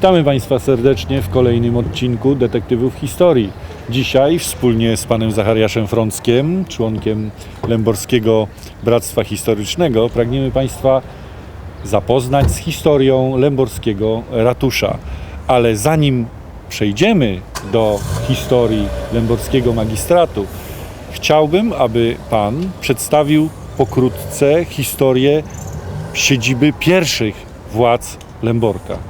Witamy Państwa serdecznie w kolejnym odcinku Detektywów Historii. Dzisiaj wspólnie z panem Zachariaszem Frąckiem, członkiem Lęborskiego Bractwa Historycznego, pragniemy Państwa zapoznać z historią Lęborskiego Ratusza. Ale zanim przejdziemy do historii Lęborskiego Magistratu, chciałbym, aby Pan przedstawił pokrótce historię siedziby pierwszych władz Lęborka.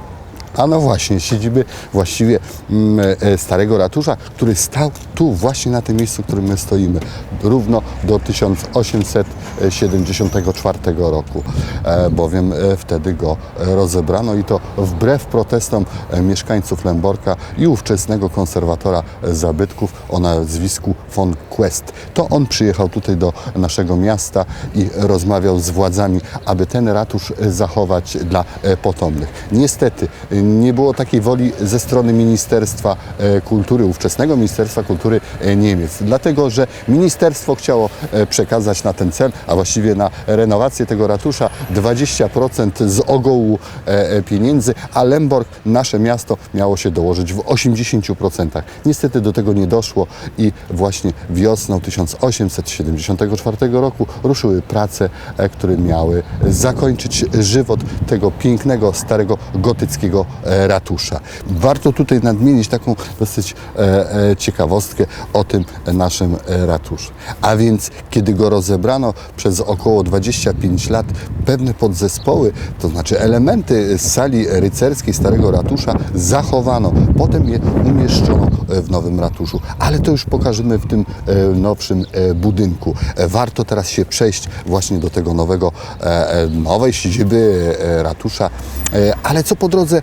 A no właśnie, siedziby właściwie mm, e, Starego Ratusza, który stał tu właśnie na tym miejscu, w którym my stoimy, równo do 1874 roku, e, bowiem e, wtedy go e, rozebrano i to wbrew protestom e, mieszkańców Lęborka i ówczesnego konserwatora e, zabytków o nazwisku von Quest. To on przyjechał tutaj do naszego miasta i rozmawiał z władzami, aby ten ratusz e, zachować dla e, potomnych. Niestety e, nie było takiej woli ze strony Ministerstwa e, Kultury, ówczesnego Ministerstwa Kultury e, Niemiec, dlatego że ministerstwo chciało e, przekazać na ten cel, a właściwie na renowację tego ratusza 20% z ogołu e, pieniędzy, a Lemborg, nasze miasto, miało się dołożyć w 80%. Niestety do tego nie doszło i właśnie wiosną 1874 roku ruszyły prace, które miały zakończyć żywot tego pięknego, starego, gotyckiego ratusza. Warto tutaj nadmienić taką dosyć e, e, ciekawostkę o tym naszym e, ratuszu. A więc, kiedy go rozebrano przez około 25 lat, pewne podzespoły, to znaczy elementy sali rycerskiej Starego Ratusza zachowano. Potem je umieszczono e, w nowym ratuszu. Ale to już pokażemy w tym e, nowszym e, budynku. E, Warto teraz się przejść właśnie do tego nowego, e, e, nowej siedziby e, ratusza. E, Ale co po drodze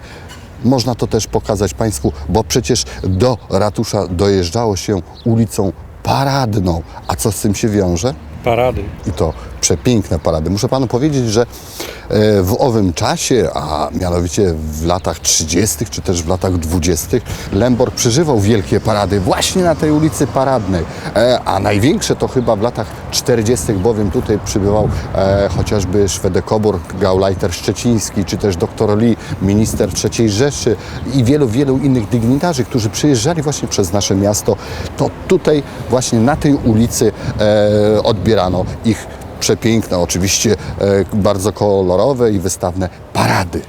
można to też pokazać Państwu, bo przecież do ratusza dojeżdżało się ulicą Paradną. A co z tym się wiąże? Parady. I to przepiękne parady. Muszę Panu powiedzieć, że e, w owym czasie, a mianowicie w latach 30. czy też w latach 20. Lęborg przeżywał wielkie parady właśnie na tej ulicy Paradnej. E, A największe to chyba w latach 40., bowiem tutaj przybywał e, chociażby Szwedekobor, Gauleiter Szczeciński, czy też dr Lee, minister III Rzeszy i wielu, wielu innych dygnitarzy, którzy przyjeżdżali właśnie przez nasze miasto. To tutaj właśnie na tej ulicy odbierano ich przepiękne, oczywiście e, bardzo kolorowe i wystawne parady.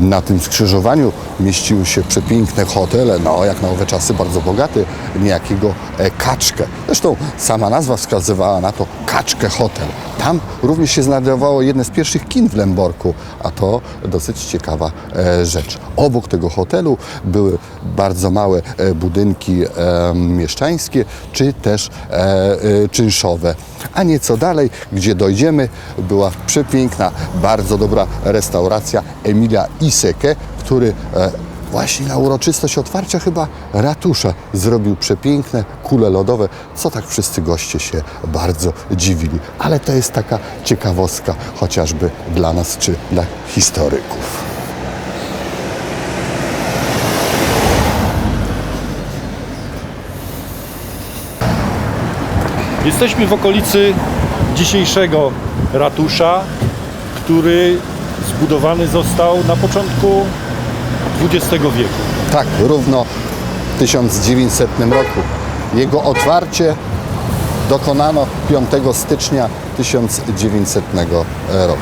Na tym skrzyżowaniu mieściły się przepiękne hotele, no jak na owe czasy bardzo bogaty, niejakiego e, Kaczkę. Zresztą sama nazwa wskazywała na to Kaczkę Hotel. Tam również się znajdowało jedne z pierwszych kin w Lęborku, a to dosyć ciekawa e, rzecz. Obok tego hotelu były bardzo małe e, budynki e, mieszczańskie, czy też czynszowe. A nieco dalej, gdzie dojdziemy, była przepiękna, bardzo dobra restauracja Emilia Iseke, który właśnie na uroczystość otwarcia chyba ratusza zrobił przepiękne kule lodowe, co tak wszyscy goście się bardzo dziwili. Ale to jest taka ciekawostka chociażby dla nas czy dla historyków. Jesteśmy w okolicy dzisiejszego ratusza, który zbudowany został na początku XX wieku. Tak, równo w 1900 roku. Jego otwarcie dokonano 5 stycznia 1900 roku.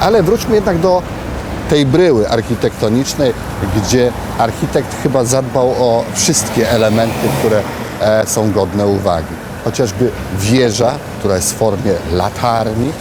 Ale wróćmy jednak do tej bryły architektonicznej, gdzie architekt chyba zadbał o wszystkie elementy, które e, są godne uwagi. Chociażby wieża, która jest w formie latarni,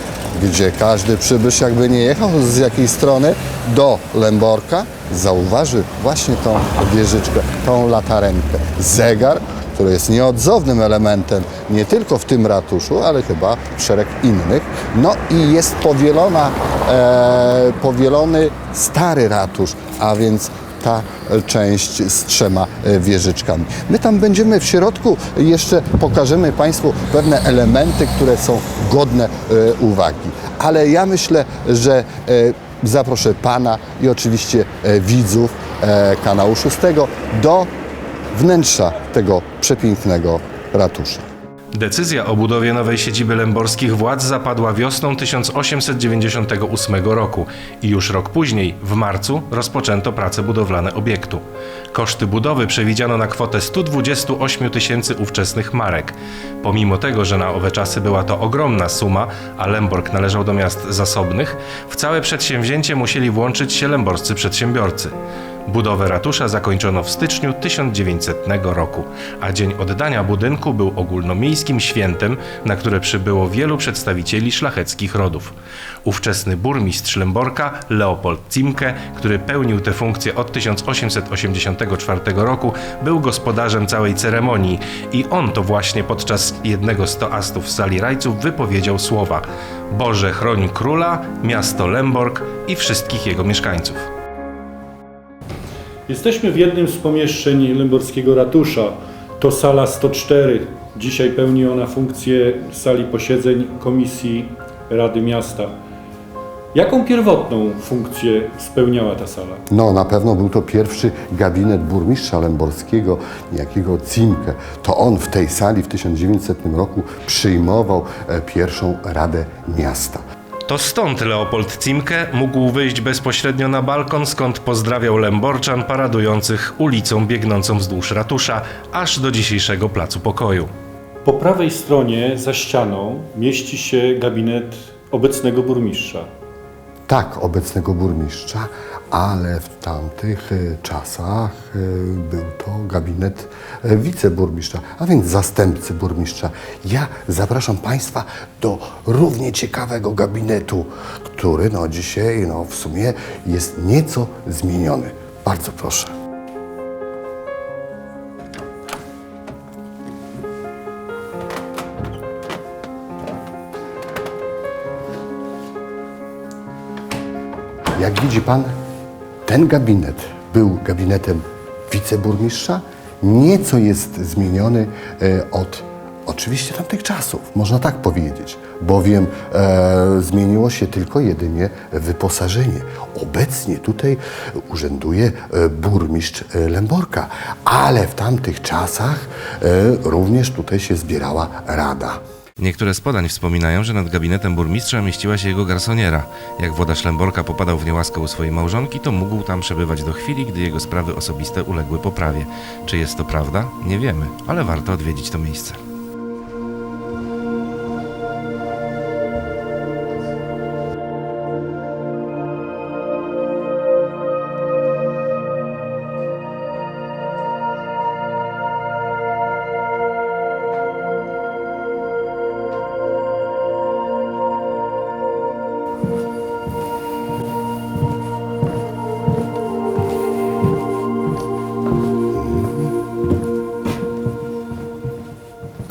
gdzie każdy przybysz jakby nie jechał z jakiej strony do Lęborka, zauważy właśnie tą wieżyczkę, tą latarenkę. Zegar, który jest nieodzownym elementem nie tylko w tym ratuszu, ale chyba w szereg innych. No i jest powielona, e, powielony stary ratusz, a więc ta część z trzema wieżyczkami. My tam będziemy w środku jeszcze pokażemy Państwu pewne elementy, które są godne e, uwagi. Ale ja myślę, że e, zaproszę Pana i oczywiście e, widzów e, kanału szóstego do wnętrza tego przepięknego ratusza. Decyzja o budowie nowej siedziby lęborskich władz zapadła wiosną 1898 roku i już rok później, w marcu, rozpoczęto prace budowlane obiektu. Koszty budowy przewidziano na kwotę 128 tysięcy ówczesnych marek. Pomimo tego, że na owe czasy była to ogromna suma, a Lęborg należał do miast zasobnych, w całe przedsięwzięcie musieli włączyć się lęborscy przedsiębiorcy. Budowę ratusza zakończono w styczniu 1900 roku, a dzień oddania budynku był ogólnomiejskim świętem, na które przybyło wielu przedstawicieli szlacheckich rodów. Ówczesny burmistrz Lęborka, Leopold Zimke, który pełnił tę funkcję od 1884 roku, był gospodarzem całej ceremonii i on to właśnie podczas jednego z toastów w sali rajców wypowiedział słowa Boże chroń króla, miasto Lęborg i wszystkich jego mieszkańców. Jesteśmy w jednym z pomieszczeń Lęborskiego Ratusza. To sala 104. Dzisiaj pełni ona funkcję sali posiedzeń Komisji Rady Miasta. Jaką pierwotną funkcję spełniała ta sala? No, na pewno był to pierwszy gabinet burmistrza Lęborskiego, niejakiego Cimkę. To on w tej sali w 1900 roku przyjmował e, pierwszą Radę Miasta. To stąd Leopold Cimke mógł wyjść bezpośrednio na balkon, skąd pozdrawiał Lęborczan paradujących ulicą biegnącą wzdłuż ratusza, aż do dzisiejszego Placu Pokoju. Po prawej stronie za ścianą mieści się gabinet obecnego burmistrza. Tak, obecnego burmistrza, ale w tamtych e, czasach e, był to gabinet e, wiceburmistrza, a więc zastępcy burmistrza. Ja zapraszam Państwa do równie ciekawego gabinetu, który no dzisiaj no, w sumie jest nieco zmieniony. Bardzo proszę. Jak widzi pan, ten gabinet był gabinetem wiceburmistrza. Nieco jest zmieniony e, od oczywiście tamtych czasów, można tak powiedzieć, bowiem e, zmieniło się tylko jedynie wyposażenie. Obecnie tutaj urzęduje e, burmistrz e, Lęborka, ale w tamtych czasach e, również tutaj się zbierała rada. Niektóre z podań wspominają, że nad gabinetem burmistrza mieściła się jego garsoniera. Jak włodarz Lęborka popadał w niełaskę u swojej małżonki, to mógł tam przebywać do chwili, gdy jego sprawy osobiste uległy poprawie. Czy jest to prawda? Nie wiemy, ale warto odwiedzić to miejsce.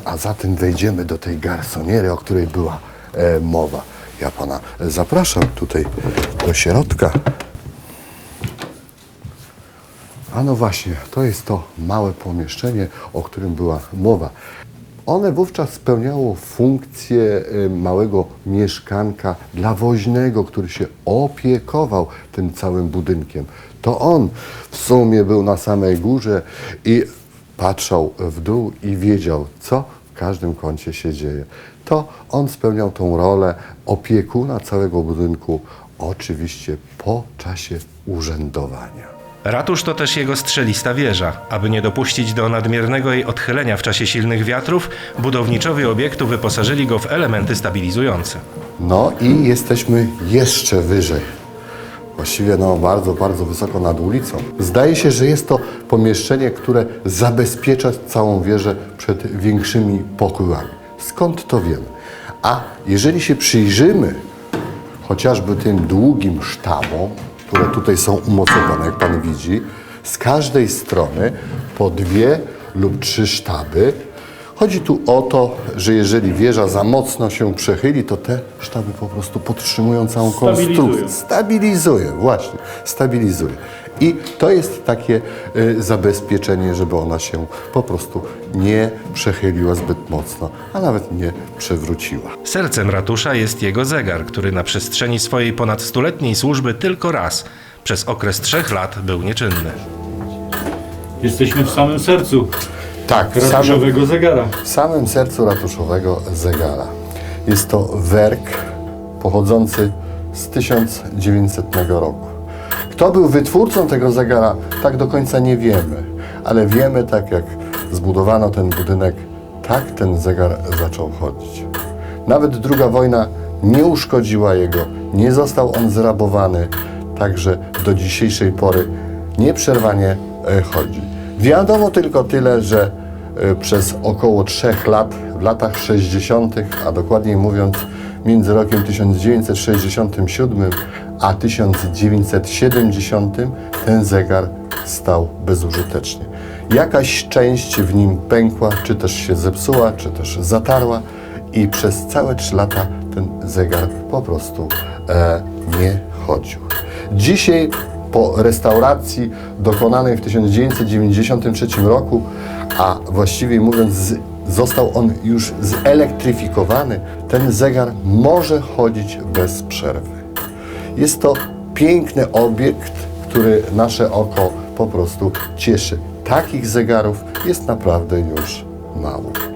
A zatem wejdziemy do tej garsoniery, o której była e, mowa. Ja pana zapraszam tutaj do środka. A no właśnie, to jest to małe pomieszczenie, o którym była mowa. One wówczas spełniało funkcję e, małego mieszkanka dla woźnego, który się opiekował tym całym budynkiem. To on w sumie był na samej górze i patrzał w dół i wiedział, co w każdym kącie się dzieje. To on spełniał tą rolę opiekuna całego budynku, oczywiście po czasie urzędowania. Ratusz to też jego strzelista wieża. Aby nie dopuścić do nadmiernego jej odchylenia w czasie silnych wiatrów, budowniczowie obiektu wyposażyli go w elementy stabilizujące. No i jesteśmy jeszcze wyżej. Właściwie no bardzo, bardzo wysoko nad ulicą. Zdaje się, że jest to pomieszczenie, które zabezpiecza całą wieżę przed większymi pokojami. Skąd to wiemy? A jeżeli się przyjrzymy chociażby tym długim sztabom, które tutaj są umocowane, jak Pan widzi, z każdej strony po dwie lub trzy sztaby. Chodzi tu o to, że jeżeli wieża za mocno się przechyli, to te sztaby po prostu podtrzymują całą Stabilizują. konstrukcję. Stabilizuje, właśnie, stabilizuje. I to jest takie y, zabezpieczenie, żeby ona się po prostu nie przechyliła zbyt mocno, a nawet nie przewróciła. Sercem ratusza jest jego zegar, który na przestrzeni swojej ponad stuletniej służby tylko raz, przez okres trzech lat, był nieczynny. Jesteśmy w samym sercu Tak, w samym, ratuszowego zegara. w samym sercu ratuszowego zegara. Jest to werk pochodzący z 1900 roku. Kto był wytwórcą tego zegara, tak do końca nie wiemy, ale wiemy, tak jak zbudowano ten budynek, tak ten zegar zaczął chodzić. Nawet druga wojna nie uszkodziła jego, nie został on zrabowany, także do dzisiejszej pory nieprzerwanie e, chodzi. Wiadomo tylko tyle, że e, przez około 3 lat, w latach 60., a dokładniej mówiąc między rokiem 1967 a 1970 ten zegar stał bezużytecznie. Jakaś część w nim pękła, czy też się zepsuła, czy też zatarła i przez całe 3 lata ten zegar po prostu e, nie chodził. Dzisiaj po restauracji dokonanej w 1993 roku, a właściwie mówiąc został on już zelektryfikowany, ten zegar może chodzić bez przerwy. Jest to piękny obiekt, który nasze oko po prostu cieszy. Takich zegarów jest naprawdę już mało.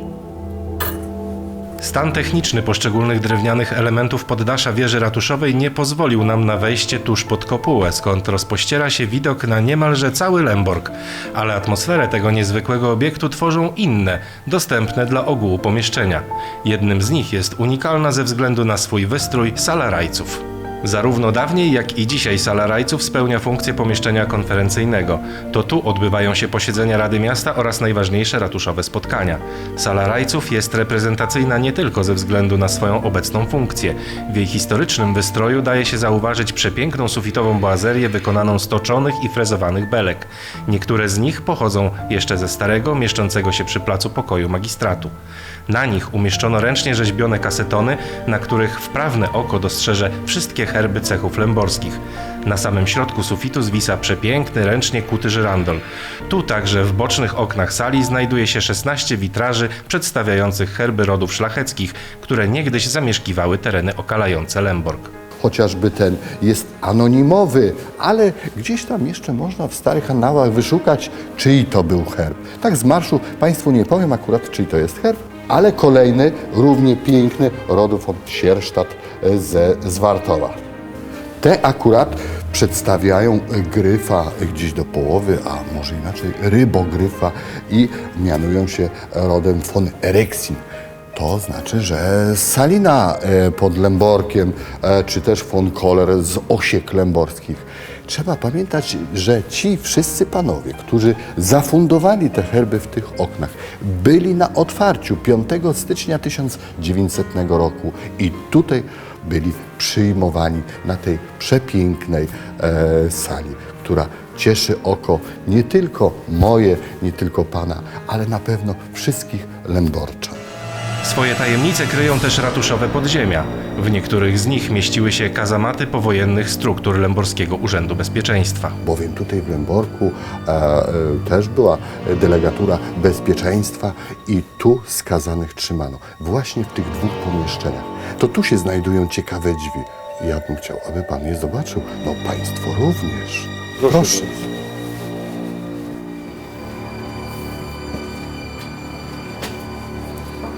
Stan techniczny poszczególnych drewnianych elementów poddasza wieży ratuszowej nie pozwolił nam na wejście tuż pod kopułę, skąd rozpościera się widok na niemalże cały Lemborg. Ale atmosferę tego niezwykłego obiektu tworzą inne, dostępne dla ogółu pomieszczenia. Jednym z nich jest unikalna ze względu na swój wystrój sala rajców. Zarówno dawniej, jak i dzisiaj sala rajców spełnia funkcję pomieszczenia konferencyjnego. To tu odbywają się posiedzenia Rady Miasta oraz najważniejsze ratuszowe spotkania. Sala rajców jest reprezentacyjna nie tylko ze względu na swoją obecną funkcję. W jej historycznym wystroju daje się zauważyć przepiękną sufitową boazerię wykonaną z toczonych i frezowanych belek. Niektóre z nich pochodzą jeszcze ze starego, mieszczącego się przy placu pokoju magistratu. Na nich umieszczono ręcznie rzeźbione kasetony, na których wprawne oko dostrzeże wszystkie herby cechów lęborskich. Na samym środku sufitu zwisa przepiękny, ręcznie kuty żyrandol. Tu także w bocznych oknach sali znajduje się 16 witraży przedstawiających herby rodów szlacheckich, które niegdyś zamieszkiwały tereny okalające Lęborg. chociażby ten jest anonimowy, ale gdzieś tam jeszcze można w starych annałach wyszukać, czyj to był herb. Tak z marszu Państwu nie powiem akurat, czyj to jest herb, ale kolejny, równie piękny, rodu von Sierstadt e, ze Zwartowa. Te akurat przedstawiają gryfa gdzieś do połowy, a może inaczej rybogryfa i mianują się rodem von Erexin. To znaczy, że Salina e, pod Lęborkiem, e, czy też von Koller z Osiek Lęborskich. Trzeba pamiętać, że ci wszyscy panowie, którzy zafundowali te herby w tych oknach, byli na otwarciu 5 stycznia 1900 roku i tutaj byli przyjmowani na tej przepięknej e, sali, która cieszy oko nie tylko moje, nie tylko pana, ale na pewno wszystkich Lęborczan. Swoje tajemnice kryją też ratuszowe podziemia. W niektórych z nich mieściły się kazamaty powojennych struktur Lęborskiego Urzędu Bezpieczeństwa. bowiem tutaj w Lęborku e, e, też była delegatura bezpieczeństwa i tu skazanych trzymano. Właśnie w tych dwóch pomieszczeniach. To tu się znajdują ciekawe drzwi. Ja bym chciał, aby pan je zobaczył. No państwo również. Proszę.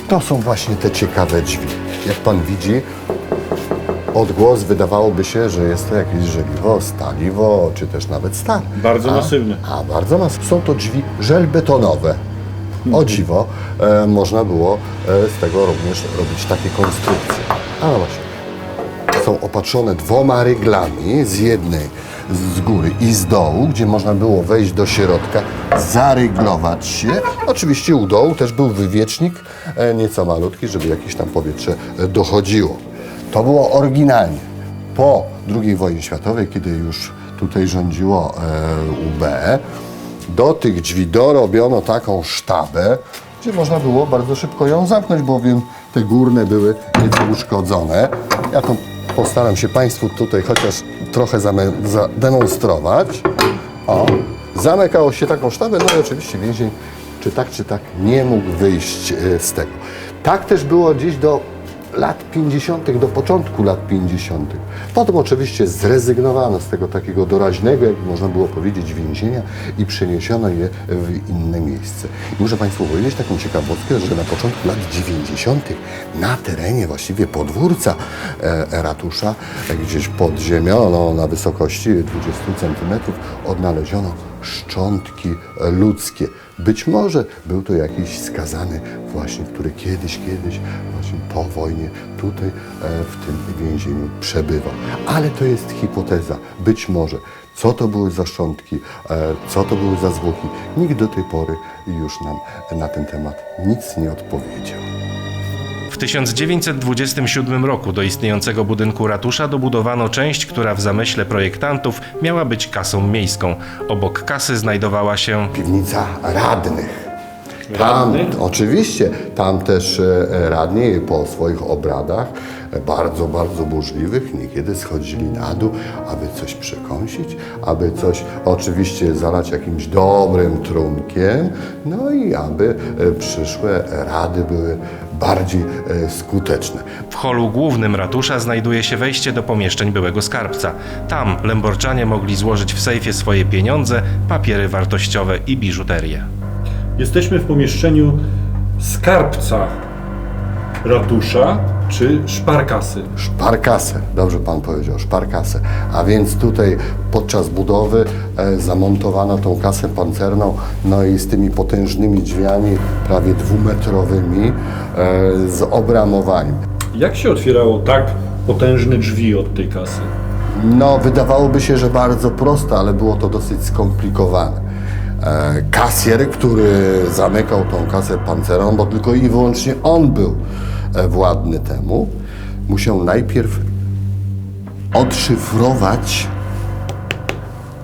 To są właśnie te ciekawe drzwi. Jak pan widzi, odgłos wydawałoby się, że jest to jakieś żeliwo, staliwo, czy też nawet stal. Bardzo A- masywne. A bardzo masywne. Są to drzwi żelbetonowe. O dziwo, e, można było e, z tego również robić takie konstrukcje. A no właśnie. Są opatrzone dwoma ryglami, z jednej z góry i z dołu, gdzie można było wejść do środka, zaryglować się. Oczywiście u dołu też był wywiecznik, e, nieco malutki, żeby jakieś tam powietrze e, dochodziło. To było oryginalnie. Po II wojnie światowej, kiedy już tutaj rządziło e, UB, do tych drzwi dorobiono taką sztabę, gdzie można było bardzo szybko ją zamknąć, bowiem te górne były nieco uszkodzone. Ja postaram się Państwu tutaj chociaż trochę zademonstrować. O, zamykało się taką sztabę, no i oczywiście więzień czy tak, czy tak nie mógł wyjść e, z tego. Tak też było gdzieś do lat 50., do początku lat 50. Potem oczywiście zrezygnowano z tego takiego doraźnego, jak można było powiedzieć, więzienia i przeniesiono je w inne miejsce. I muszę Państwu powiedzieć taką ciekawostkę, że na początku lat 90. na terenie właściwie podwórca e, ratusza, e, gdzieś pod ziemią, no, na wysokości 20 cm, odnaleziono szczątki ludzkie. Być może był to jakiś skazany właśnie, który kiedyś, kiedyś po wojnie tutaj e, w tym więzieniu przebywał. Ale to jest hipoteza. Być może. Co to były za szczątki, e, co to były za zwłoki, nikt do tej pory już nam na ten temat nic nie odpowiedział. W 1927 roku do istniejącego budynku ratusza dobudowano część, która w zamyśle projektantów miała być kasą miejską. Obok kasy znajdowała się Piwnica radnych. Tam, Radnych? oczywiście, tam też e, radni po swoich obradach, e, bardzo, bardzo burzliwych, niekiedy schodzili na dół, aby coś przekąsić, aby coś oczywiście zalać jakimś dobrym trunkiem, no i aby e, przyszłe rady były bardziej e, skuteczne. w holu głównym ratusza znajduje się wejście do pomieszczeń byłego skarbca. Tam Lęborczanie mogli złożyć w sejfie swoje pieniądze, papiery wartościowe i biżuterię. Jesteśmy w pomieszczeniu skarbca ratusza czy szparkasy. Szparkasę, dobrze Pan powiedział, szparkasę. A więc tutaj podczas budowy e, zamontowano tą kasę pancerną, no i z tymi potężnymi drzwiami, prawie dwumetrowymi, e, z obramowaniem. Jak się otwierało tak potężne drzwi od tej kasy? No, wydawałoby się, że bardzo proste, ale było to dosyć skomplikowane. E, kasjer, który zamykał tą kasę pancerną, bo tylko i wyłącznie on był e, władny temu, musiał najpierw odszyfrować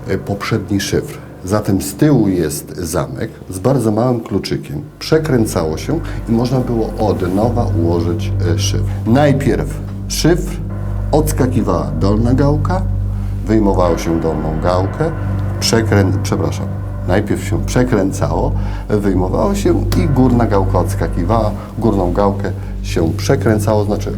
e, poprzedni szyfr. Zatem z tyłu jest zamek z bardzo małym kluczykiem. Przekręcało się i można było od nowa ułożyć szyfr. Najpierw szyfr, odskakiwała dolna gałka, wyjmowało się dolną gałkę, przekrę... przepraszam, najpierw się przekręcało, wyjmowało się i górna gałka odskakiwała, górną gałkę się przekręcało, znaczy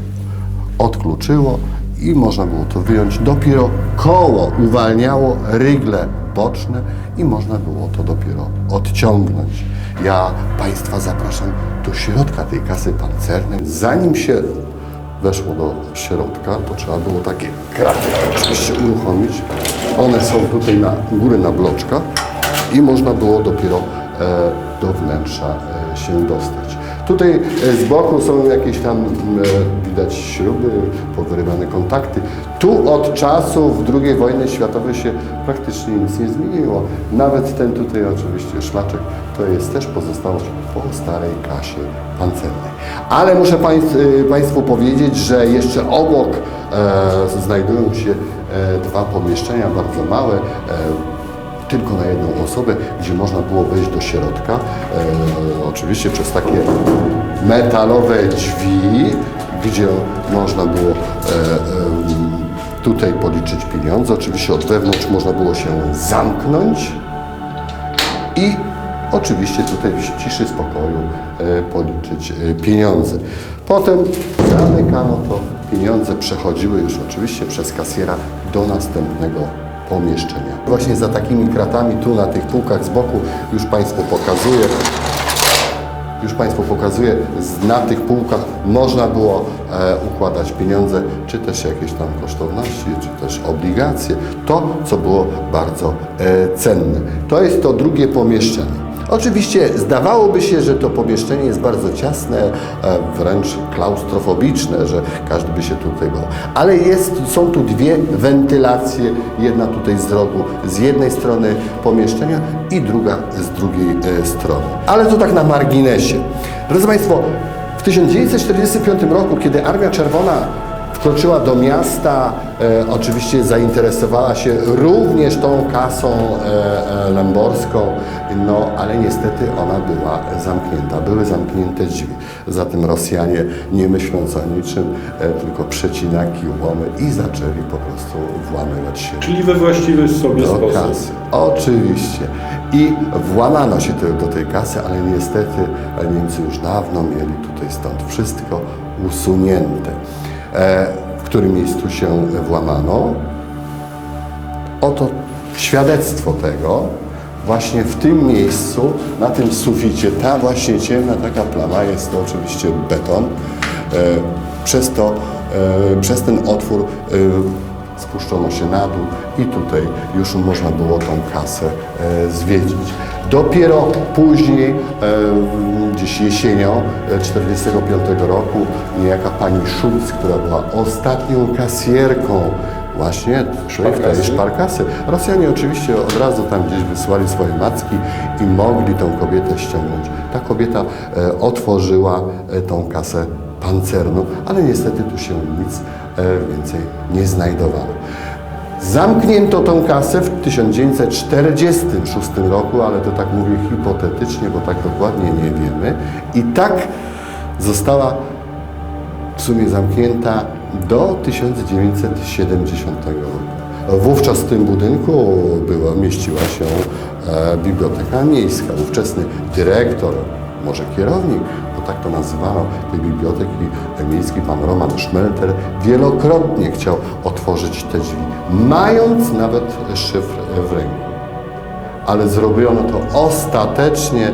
odkluczyło i można było to wyjąć. Dopiero koło uwalniało rygle boczne i można było to dopiero odciągnąć. Ja Państwa zapraszam do środka tej kasy pancernej. Zanim się weszło do środka, to trzeba było takie kraty oczywiście uruchomić. One są tutaj na góry na bloczkach i można było dopiero e, do wnętrza e, się dostać. Tutaj e, z boku są jakieś tam m, e, widać śruby, powyrywane kontakty. Tu od czasów II wojny światowej się praktycznie nic nie zmieniło. Nawet ten tutaj oczywiście szlaczek to jest też pozostałość po starej kasie pancernej. Ale muszę państw, Państwu powiedzieć, że jeszcze obok znajdują się dwa pomieszczenia bardzo małe. Tylko na jedną osobę, gdzie można było wejść do środka, e, oczywiście przez takie metalowe drzwi, gdzie można było e, e, tutaj policzyć pieniądze. Oczywiście od wewnątrz można było się zamknąć i oczywiście tutaj w ciszy spokoju e, policzyć e, pieniądze. Potem zamykano to, pieniądze przechodziły już oczywiście przez kasjera do następnego pomieszczenia. Właśnie za takimi kratami tu na tych półkach z boku już Państwu pokazuję. Już Państwu pokazuję, na tych półkach można było e, układać pieniądze, czy też jakieś tam kosztowności, czy też obligacje. To, co było bardzo e, cenne. To jest to drugie pomieszczenie. Oczywiście zdawałoby się, że to pomieszczenie jest bardzo ciasne, e, wręcz klaustrofobiczne, że każdy by się tutaj bał. Ale jest, są tu dwie wentylacje, jedna tutaj z rogu, z jednej strony pomieszczenia i druga z drugiej e, strony. Ale to tak na marginesie. Drodzy Państwo, w 1945 roku, kiedy Armia Czerwona Wkroczyła do miasta, e, oczywiście zainteresowała się również tą kasą e, e, lęborską, no ale niestety ona była zamknięta, były zamknięte drzwi. Zatem Rosjanie, nie myśląc o niczym, e, tylko przecinaki, łomy i zaczęli po prostu włamywać się Czyli we właściwy sobie do sposób. kasy. Oczywiście. I włamano się te- do tej kasy, ale niestety Niemcy już dawno mieli tutaj stąd wszystko usunięte. E, w którym miejscu się włamano? Oto świadectwo tego. Właśnie w tym miejscu, na tym suficie, ta właśnie ciemna taka plama jest to oczywiście beton. E, przez to, e, przez ten otwór spuszczono się na dół i tutaj już można było tą kasę zwiedzić. Dopiero później, e, gdzieś jesienią 1945 roku, niejaka pani Schulz, która była ostatnią kasjerką właśnie tutaj w tej Szparkasy. Rosjanie oczywiście od razu tam gdzieś wysłali swoje macki i mogli tą kobietę ściągnąć. Ta kobieta e, otworzyła e, tą kasę pancerną, ale niestety tu się nic e, więcej nie znajdowano. Zamknięto tą kasę w 1946 roku, ale to tak mówię hipotetycznie, bo tak dokładnie nie wiemy. I tak została w sumie zamknięta do 1970 roku. Wówczas w tym budynku była, mieściła się e, biblioteka miejska. Ówczesny dyrektor, może kierownik, tak to nazywano, tej biblioteki miejskiej, pan Roman Szmelter, wielokrotnie chciał otworzyć te drzwi, mając nawet szyfr w ręku. Ale zrobiono to ostatecznie e,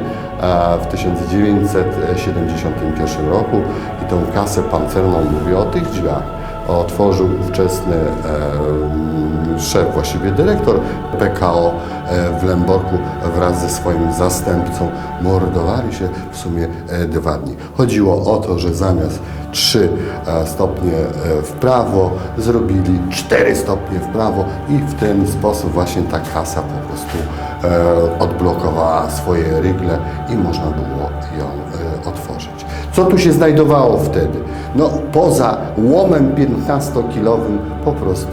w 1971 roku i tą kasę pancerną, mówię o tych drzwiach, otworzył ówczesny e, szef, właściwie dyrektor PKO e, w Lęborku wraz ze swoim zastępcą. Mordowali się w sumie e, dwa dni. Chodziło o to, że zamiast 3 stopnie e, w prawo zrobili 4 stopnie w prawo i w ten sposób właśnie ta kasa po prostu odblokowała swoje rygle i można było ją otworzyć. Co tu się znajdowało wtedy? No poza łomem 15-kilowym po prostu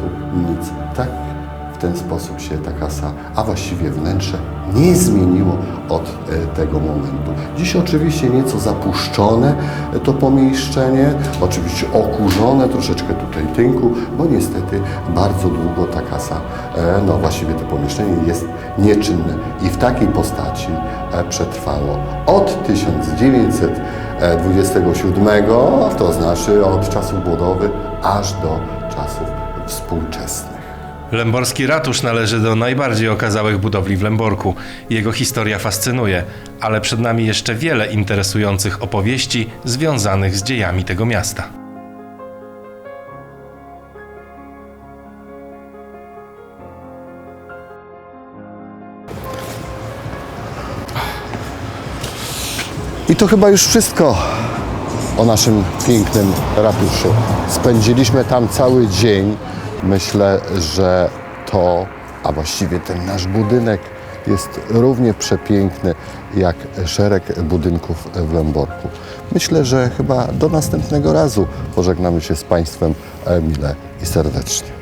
nic. Tak w ten sposób się ta kasa, a właściwie wnętrze nie zmieniło od e, tego momentu. Dziś oczywiście nieco zapuszczone e, to pomieszczenie, oczywiście okurzone, troszeczkę tutaj tynku, bo niestety bardzo długo ta kasa, e, no właściwie to pomieszczenie jest nieczynne i w takiej postaci przetrwało od 1927, to znaczy od czasów budowy, aż do czasów współczesnych. Lęborski ratusz należy do najbardziej okazałych budowli w Lęborku. Jego historia fascynuje, ale przed nami jeszcze wiele interesujących opowieści związanych z dziejami tego miasta. I to chyba już wszystko o naszym pięknym ratuszu. Spędziliśmy tam cały dzień. Myślę, że to, a właściwie ten nasz budynek jest równie przepiękny jak szereg budynków w Lęborku. Myślę, że chyba do następnego razu pożegnamy się z Państwem e, mile i serdecznie.